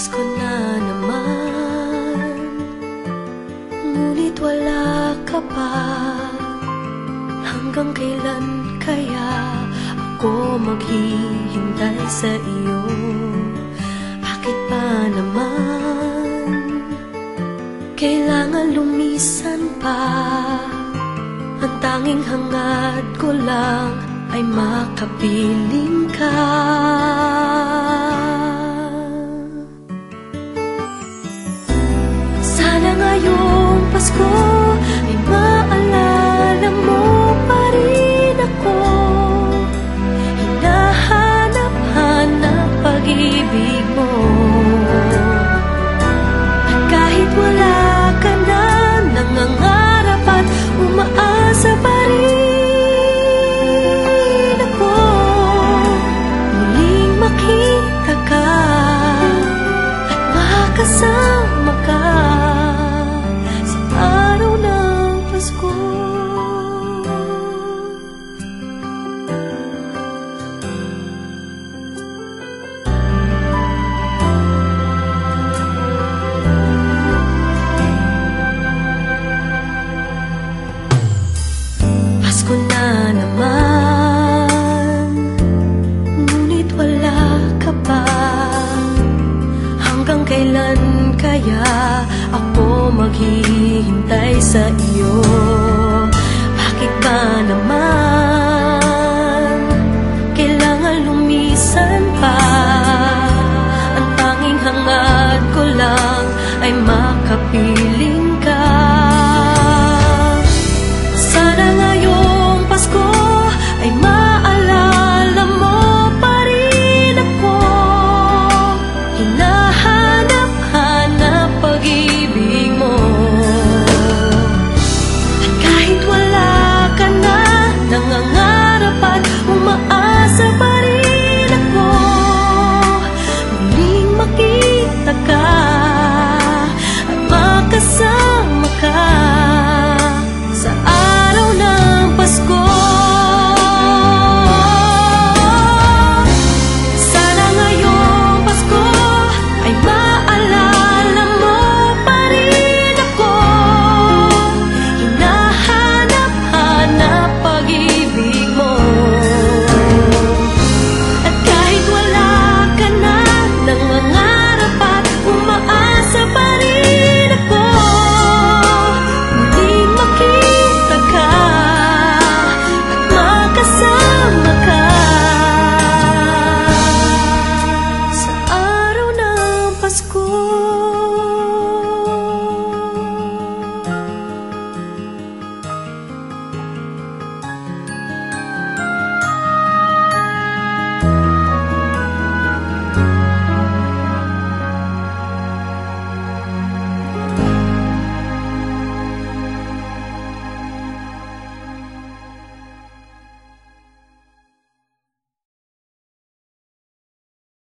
Pasko na naman. Ngunit wala ka pa. Hanggang kailan kaya Ako maghihintay sa iyo? Bakit pa naman? Kailangan lumisan pa. Ang tanging hangad ko lang Ay makapiling ka Sana ngayong Pasko ay maalala mo pa rin ako. Hinahanap-hanap pag-ibig mo. Kahit wala ka na nangangarap at umaasa pa rin ako Muling makita ka at makasama ka Pasko na naman. Ngunit wala ka pa. Hanggang kailan kaya Ako maghihintay sa iyo